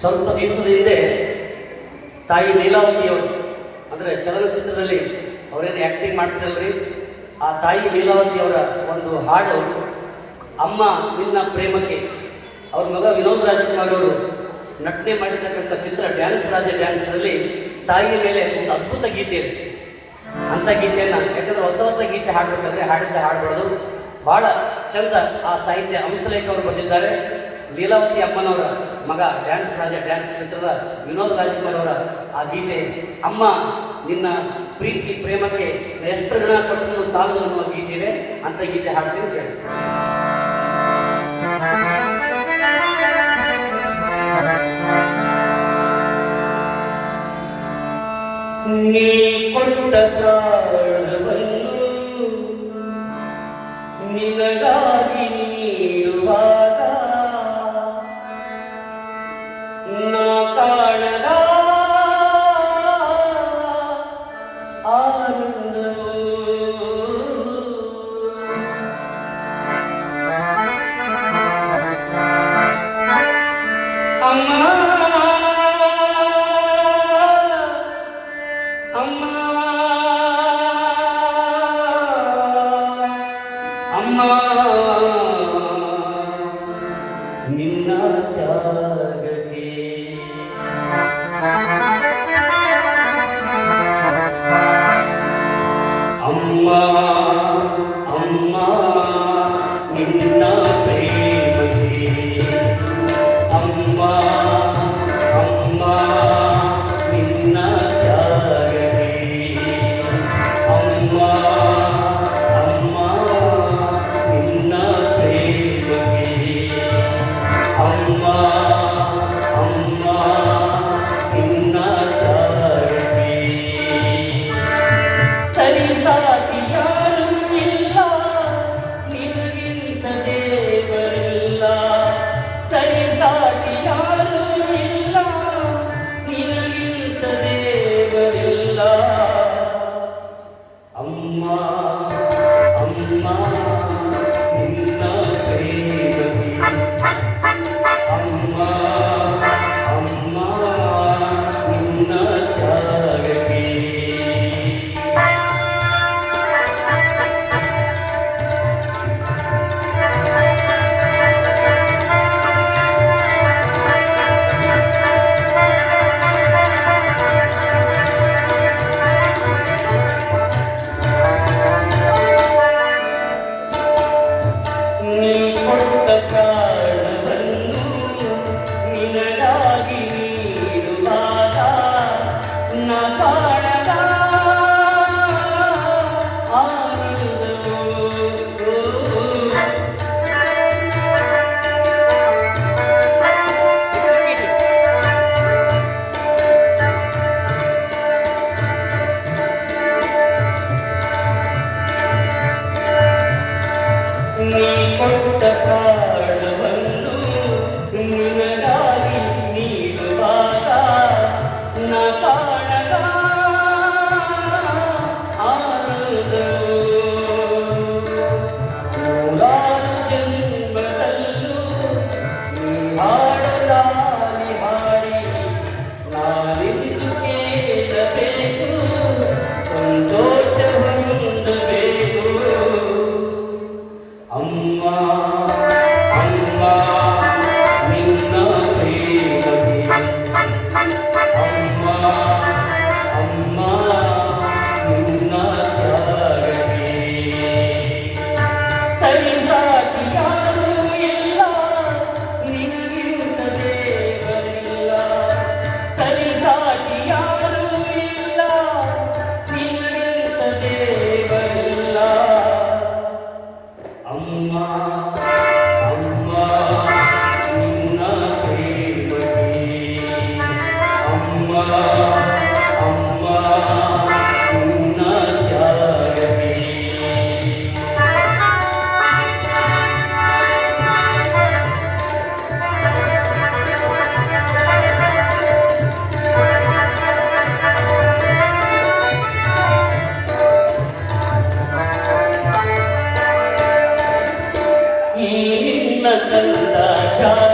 ಸ್ವಲ್ಪ ದಿವಸದ ಹಿಂದೆ ತಾಯಿ ಲೀಲಾವತಿಯವರು, ಅಂದರೆ ಚಲನಚಿತ್ರದಲ್ಲಿ ಅವರೇನು ಆ್ಯಕ್ಟಿಂಗ್ ಮಾಡ್ತಿರಲ್ರಿ? ಆ ತಾಯಿ ಲೀಲಾವತಿಯವರ ಒಂದು ಹಾಡು, ಅಮ್ಮ ನಿನ್ನ ಪ್ರೇಮಕ್ಕೆ. ಅವ್ರ ಮಗ ವಿನೋದ್ ರಾಜ್ಕುಮಾರ್ ಅವರು ನಟನೆ ಮಾಡಿರ್ತಕ್ಕಂಥ ಚಿತ್ರ ಡ್ಯಾನ್ಸ್ ರಾಜ ಡ್ಯಾನ್ಸ್ನಲ್ಲಿ ತಾಯಿಯ ಮೇಲೆ ಒಂದು ಅದ್ಭುತ ಗೀತೆ ಇದೆ. ಅಂಥ ಗೀತೆಯನ್ನು, ಯಾಕಂದರೆ ಹೊಸ ಹೊಸ ಗೀತೆ ಹಾಡಬೇಕಂದ್ರೆ ಹಾಡಿದ್ದ ಹಾಡಬಾರ್ದು. ಭಾಳ ಚಂದ ಆ ಸಾಹಿತ್ಯ ಅಂಸಲೇಖ ಅವರು ಬಂದಿದ್ದಾರೆ ಲೀಲಾವತಿ ಅಮ್ಮನವರ ಮಗ ಡ್ಯಾನ್ಸ್ ರಾಜ, ಡ್ಯಾನ್ಸ್ ಚಿತ್ರದ ವಿನೋದ್ ರಾಜ್ಕುಮಾರ್ ಅವರ ಆ ಗೀತೆ, ಅಮ್ಮ, ನಿನ್ನ ಪ್ರೀತಿ ಪ್ರೇಮಕ್ಕೆ ಎಷ್ಟು ಋಣ ಕೊಟ್ಟರು ಸಾಲದು ಅನ್ನುವ ಗೀತೆ ಇದೆ ಅಂತ ಗೀತೆ ಹಾಡ್ತೀನಿ ಕೇಳಿ. ನೀ ಕೊಟ್ಟ 人们的家。